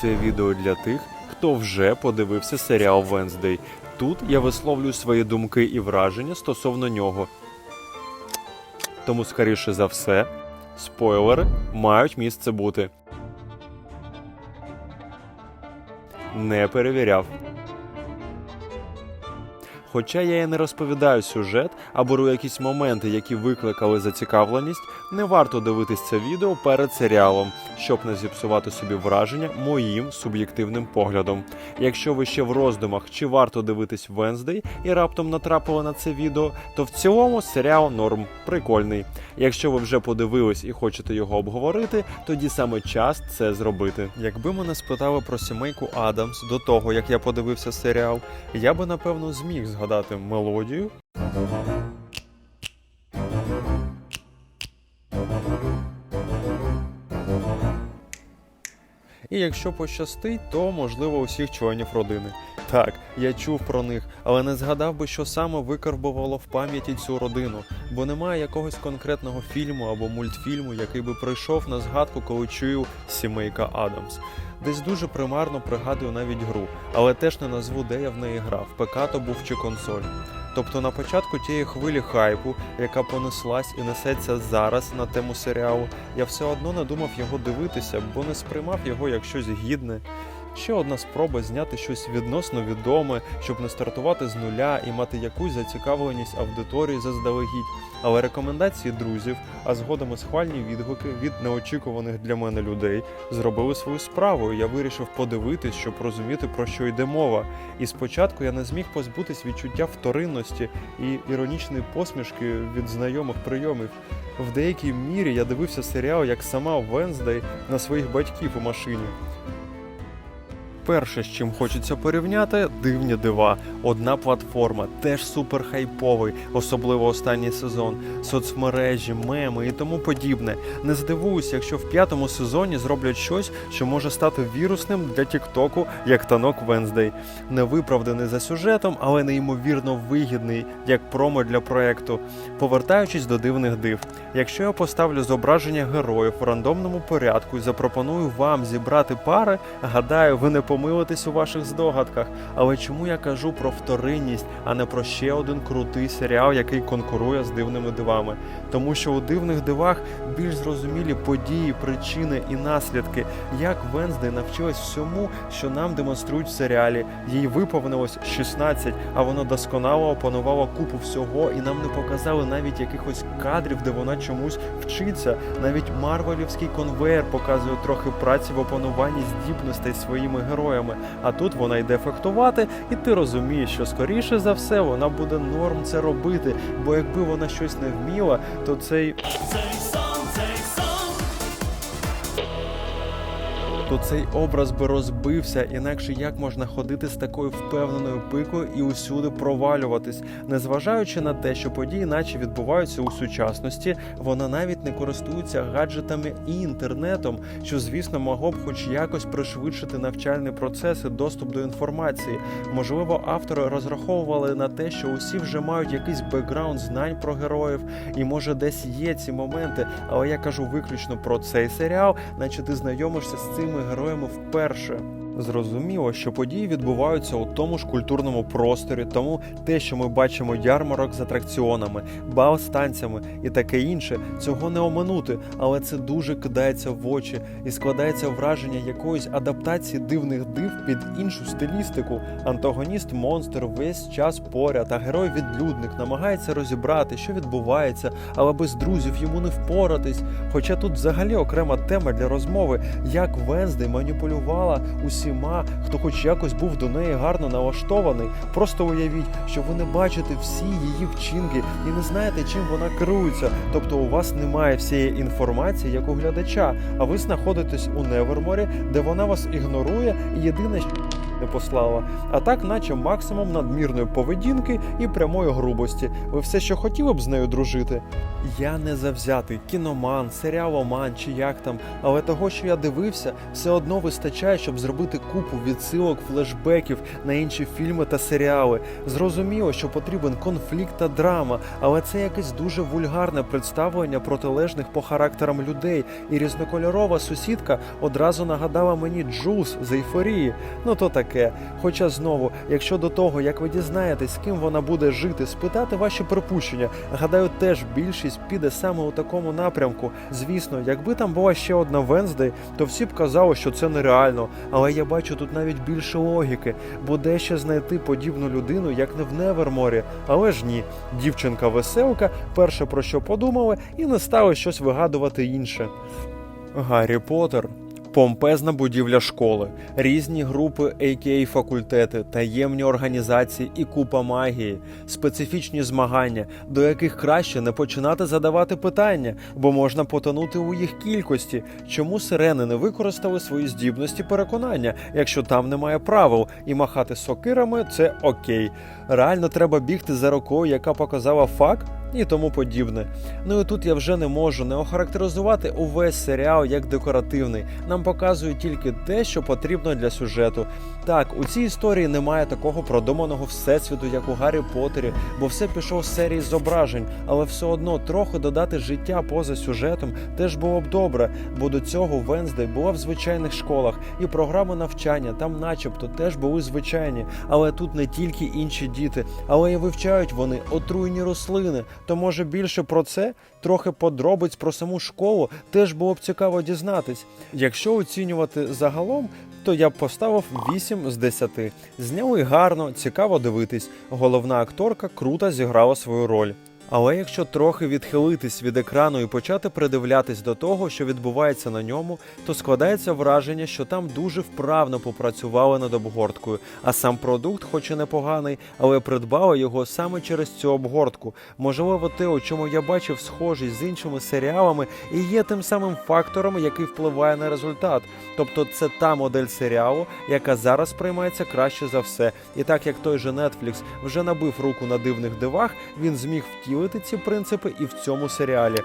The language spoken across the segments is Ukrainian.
Це відео для тих, хто вже подивився серіал Венздей. Тут я висловлюю свої думки і враження стосовно нього. Тому, скоріше за все, спойлери мають місце бути. Не перевіряв. Хоча я і не розповідаю сюжет, а беру якісь моменти, які викликали зацікавленість, не варто дивитись це відео перед серіалом, щоб не зіпсувати собі враження моїм суб'єктивним поглядом. Якщо ви ще в роздумах, чи варто дивитись Венздей і раптом натрапили на це відео, то в цілому серіал норм прикольний. Якщо ви вже подивились і хочете його обговорити, тоді саме час це зробити. Якби мене спитали про сімейку Адамс до того, як я подивився серіал, я би напевно зміг згадати мелодію. І якщо пощастить, то можливо усіх членів родини. Так, я чув про них, але не згадав би, що саме викарбувало в пам'яті цю родину, бо немає якогось конкретного фільму або мультфільму, який би прийшов на згадку, коли чую сімейка Адамс. Десь дуже примарно пригадую навіть гру, але теж не назву, де я в неї грав, ПК то був чи консоль. Тобто на початку тієї хвилі хайпу, яка понеслась і несеться зараз на тему серіалу, я все одно не думав його дивитися, бо не сприймав його як щось гідне. Ще одна спроба зняти щось відносно відоме, щоб не стартувати з нуля і мати якусь зацікавленість аудиторії заздалегідь. Але рекомендації друзів, а згодом і схвальні відгуки від неочікуваних для мене людей зробили свою справу. Я вирішив подивитись, щоб розуміти про що йде мова. І спочатку я не зміг позбутись відчуття вторинності і іронічної посмішки від знайомих прийомів. В деякій мірі я дивився серіал як сама Венздей на своїх батьків у машині. Перше, з чим хочеться порівняти, дивні дива. Одна платформа, теж супер хайповий, особливо останній сезон, соцмережі, меми і тому подібне. Не здивуюся, якщо в п'ятому сезоні зроблять щось, що може стати вірусним для Тіктоку, як танок Венздей. Не виправданий за сюжетом, але неймовірно вигідний, як промо для проекту. Повертаючись до дивних див, якщо я поставлю зображення героїв в рандомному порядку і запропоную вам зібрати пари, гадаю, ви не помилитесь у ваших здогадках. Але чому я кажу про вторинність, а не про ще один крутий серіал, який конкурує з дивними дивами? Тому що у дивних дивах більш зрозумілі події, причини і наслідки, як Венздей навчилась всьому, що нам демонструють в серіалі. Їй виповнилось 16, а вона досконало опанувала купу всього, і нам не показали навіть якихось кадрів, де вона чомусь вчиться. Навіть марвелівський конвейер показує трохи праці в опануванні здібностей своїми героями. А тут вона йде фехтувати, і ти розумієш, що скоріше за все вона буде норм це робити. Бо якби вона щось не вміла, то цей то цей образ би розбився, інакше як можна ходити з такою впевненою пикою і усюди провалюватись, незважаючи на те, що події, наче відбуваються у сучасності, вона навіть не користується гаджетами і інтернетом, що, звісно, могло б хоч якось пришвидшити навчальний процес і доступ до інформації. Можливо, автори розраховували на те, що усі вже мають якийсь бекграунд знань про героїв, і може десь є ці моменти, але я кажу виключно про цей серіал, наче ти знайомишся з цими героями вперше. Зрозуміло, що події відбуваються у тому ж культурному просторі, тому те, що ми бачимо ярмарок з атракціонами, бал з танцями і таке інше, цього не оминути, але це дуже кидається в очі і складається враження якоїсь адаптації дивних див під іншу стилістику. Антагоніст монстр весь час поряд, а герой відлюдник намагається розібрати, що відбувається, але без друзів йому не впоратись. Хоча тут взагалі окрема тема для розмови, як Венздей маніпулювала усіма, хто хоч якось був до неї гарно налаштований. Просто уявіть, що ви не бачите всі її вчинки і не знаєте, чим вона керується. Тобто у вас немає всієї інформації, як у глядача, а ви знаходитесь у Неверморі, де вона вас ігнорує, і єдине, що не послала. А так, наче максимум надмірної поведінки і прямої грубості. Ви все, що хотіли б з нею дружити. Я не завзятий кіноман, серіаломан чи як там, але того, що я дивився, все одно вистачає, щоб зробити купу відсилок, флешбеків на інші фільми та серіали. Зрозуміло, що потрібен конфлікт та драма, але це якесь дуже вульгарне представлення протилежних по характерам людей. І різнокольорова сусідка одразу нагадала мені Джулс з ейфорії. Ну то таке. Хоча знову, якщо до того, як ви дізнаєтесь, з ким вона буде жити, спитати ваші припущення, гадаю, теж більшість піде саме у такому напрямку. Звісно, якби там була ще одна Венздей, то всі б казали, що це нереально. Але я бачу тут навіть більше логіки, бо де ще знайти подібну людину, як не в Неверморі. Але ж ні, дівчинка веселка, перше про що подумали, і не стали щось вигадувати інше. Гаррі Поттер. Помпезна будівля школи, різні групи, а.к.а. факультети, таємні організації і купа магії, специфічні змагання, до яких краще не починати задавати питання, бо можна потонути у їх кількості. Чому сирени не використали свої здібності переконання, якщо там немає правил, і махати сокирами це окей. Реально треба бігти за рукою, яка показала факт і тому подібне. Ну і тут я вже не можу не охарактеризувати увесь серіал як декоративний. Нам показують тільки те, що потрібно для сюжету. Так, у цій історії немає такого продуманого всесвіту, як у Гаррі Поттері, бо все пішло з серії зображень, але все одно трохи додати життя поза сюжетом теж було б добре, бо до цього Венздей була в звичайних школах, і програми навчання там, начебто, теж були звичайні. Але тут не тільки інші діти, але й вивчають вони отруйні рослини. То може більше про це, трохи подробиць про саму школу, теж було б цікаво дізнатись. Якщо оцінювати загалом, то я б поставив 8 з 10. Зняли гарно, цікаво дивитись. Головна акторка круто зіграла свою роль. Але якщо трохи відхилитись від екрану і почати придивлятись до того, що відбувається на ньому, то складається враження, що там дуже вправно попрацювали над обгорткою, а сам продукт, хоч і непоганий, але придбали його саме через цю обгортку. Можливо, те, у чому я бачив схожість з іншими серіалами, і є тим самим фактором, який впливає на результат. Тобто це та модель серіалу, яка зараз приймається краще за все. І так як той же Netflix вже набив руку на дивних дивах, він зміг втілити ці принципи і в цьому серіалі.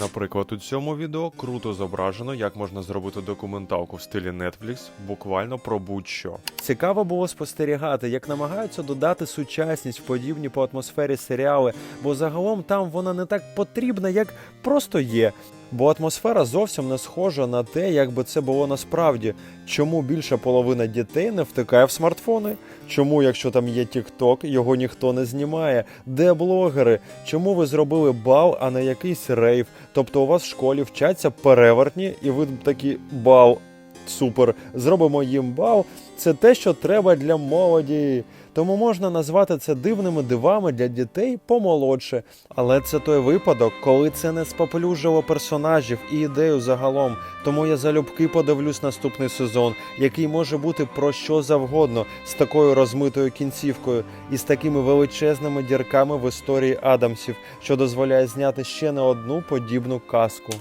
Наприклад, у цьому відео круто зображено, як можна зробити документалку в стилі Netflix, буквально про будь-що. Цікаво було спостерігати, як намагаються додати сучасність в подібні по атмосфері серіали, бо загалом там вона не так потрібна, як просто є. Бо атмосфера зовсім не схожа на те, як би це було насправді. Чому більша половина дітей не втикає в смартфони? Чому, якщо там є TikTok, його ніхто не знімає? Де блогери? Чому ви зробили бал, а не якийсь рейв? Тобто у вас в школі вчаться перевертні, і ви такі бал. Супер, зробимо їм бал. Це те, що треба для молоді. Тому можна назвати це дивними дивами для дітей помолодше. Але це той випадок, коли це не споплюжило персонажів і ідею загалом. Тому я залюбки подивлюсь наступний сезон, який може бути про що завгодно з такою розмитою кінцівкою і з такими величезними дірками в історії Адамсів, що дозволяє зняти ще не одну подібну казку.